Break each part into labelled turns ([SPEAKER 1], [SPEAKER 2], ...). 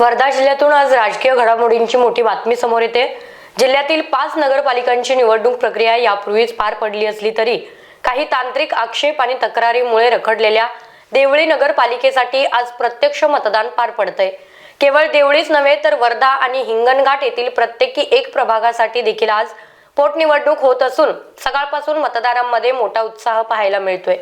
[SPEAKER 1] वर्धा जिल्ह्यातून आज राजकीय घडामोडींची मोठी बातमी समोर येते. जिल्ह्यातील पाच नगरपालिकांची निवडणूक प्रक्रिया यापूर्वीच पार पडली असली तरी काही तांत्रिक आक्षेप आणि तक्रारीमुळे रखडलेल्या देवळी नगरपालिकेसाठी आज प्रत्यक्ष मतदान पार पडतंय. केवळ देवळीच नव्हे तर वर्धा आणि हिंगणघाट येथील प्रत्येकी एक प्रभागासाठी देखील आज पोटनिवडणूक होत असून सकाळपासून मतदारांमध्ये मोठा उत्साह पाहायला मिळतोय.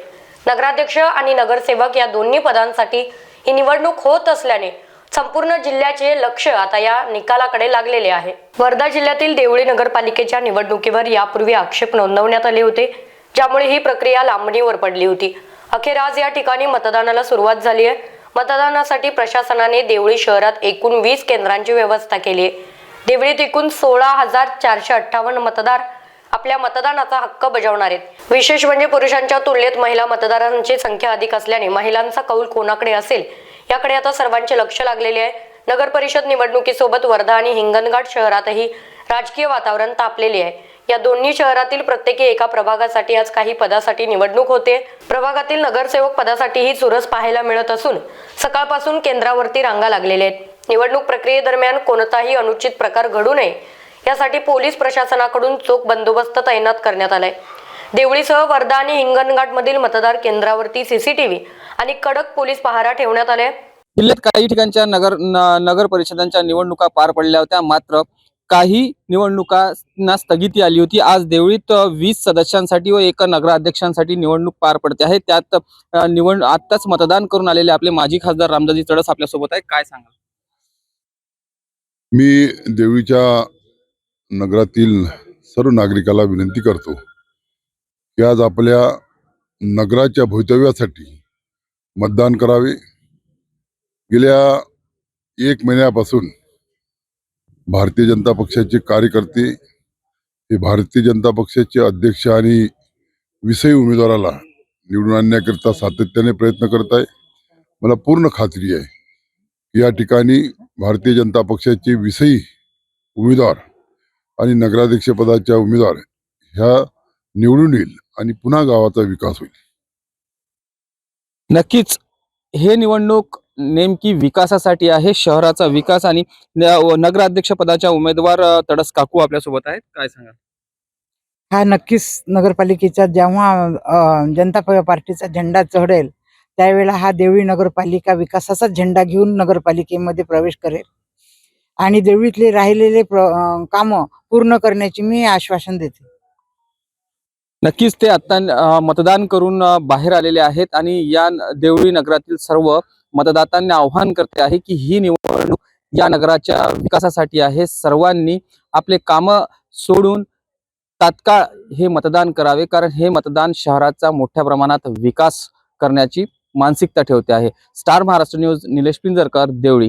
[SPEAKER 1] नगराध्यक्ष आणि नगरसेवक या दोन्ही पदांसाठी ही निवडणूक होत असल्याने संपूर्ण जिल्ह्याचे लक्ष आता या निकालाकडे लागलेले आहे. वर्धा जिल्ह्यातील देवळी नगरपालिकेच्या निवडणुकीवर यापूर्वी आक्षेप नोंदवण्यात आले होते ज्यामुळे ही प्रक्रिया लांबणीवर पडली होती. अखेर आज या ठिकाणी मतदानाला सुरुवात झाली आहे. मतदानासाठी प्रशासनाने देवळी शहरात एकूण वीस केंद्रांची व्यवस्था केली आहे. देवळीत एकूण सोळा हजार चारशे अठ्ठावन्न मतदार आपल्या मतदानाचा हक्क बजावणार आहेत. विशेष म्हणजे पुरुषांच्या तुलनेत महिला मतदारांची संख्या अधिक असल्याने महिलांचा कौल कोणाकडे असेल याकडे आता सर्वांचे लक्ष लागलेले आहे. नगर परिषद निवडणुकीसोबत वर्धा आणि हिंगणघाट शहरातही राजकीय वातावरण तापलेले आहे. या दोन्ही शहरातील प्रत्येकी एका प्रभागासाठी आज काही पदासाठी निवडणूक होते. प्रभागातील नगरसेवक पदासाठीही चुरस पाहायला मिळत असून सकाळपासून केंद्रावरती रांगा लागलेल्या आहेत. निवडणूक प्रक्रियेदरम्यान कोणताही अनुचित प्रकार घडू नये. यासाठी पोलीस प्रशासनाकडून चोख बंदोबस्त तैनात करण्यात आलाय. देवळीसह वर्धा आणि हिंगणघाटमधील मतदार केंद्रावरती सीसीटीव्ही आणि कडक पोलीस पहारा ठेवण्यात आलाय
[SPEAKER 2] जिल्ह्यात काही ठिकाणच्या नगर नगर परिषदांच्या निवडणुका पार पडल्या होत्या. मात्र काही निवडणुकांना स्थगिती आली होती. आज देवळीत वीस सदस्यांसाठी व एका नगराध्यक्षांसाठी निवडणूक पार पडते आहे. त्यात निवड आत्ताच मतदान करून आलेले आपले माजी खासदार रामदाजी तडस आपल्यासोबत आहे. काय सांगा
[SPEAKER 3] मी देवीच्या नगरातील सर्व नागरिकाला विनंती करतो की आज आपल्या नगराच्या भवितव्यासाठी मतदान करावे. गेल्या एक महिन्यापासून भारतीय जनता पक्षाचे कार्यकर्ते हे भारतीय जनता पक्षाचे अध्यक्ष आणि विषयी उमेदवाराला निवडून आणण्याकरिता सातत्याने प्रयत्न करत आहे. मला पूर्ण खात्री आहे की या ठिकाणी भारतीय जनता पक्षाचे विषयी उमेदवार आणि नगराध्यक्षपदाच्या उमेदवार ह्या निवडून येईल. आणि पुन्हा गावाचा विकास होईल.
[SPEAKER 2] नक्कीच हे निवडणूक नेमकी विकासासाठी आहे शहराचा विकास आणि नगराध्यक्ष पदाच्या उमेदवार तडस काकू आपल्यासोबत आहेत. काय सांगा
[SPEAKER 4] हा नक्कीच. नगरपालिकेचा जेव्हा जनता प- पार्टीचा झेंडा चढेल त्यावेळेला हा देवळी नगरपालिका विकासाचा झेंडा घेऊन नगरपालिकेमध्ये प्रवेश करेल. आणि देवळीतले राहिलेले काम पूर्ण करण्याची मी आश्वासन देते.
[SPEAKER 2] नक्कीच ते आता मतदान करून बाहेर आलेले आहेत आणि या देवळी नगरातील सर्व मतदातांना आव्हान करते आहे की ही निवडणूक या नगराच्या विकासासाठी आहे. सर्वांनी आपले काम सोडून तात्काळ हे मतदान करावे कारण हे मतदान शहराचा मोठ्या प्रमाणात विकास करण्याची मानसिकता ठेवते आहे. Star Maharashtra News Nilesh Pinjarkar Deoli.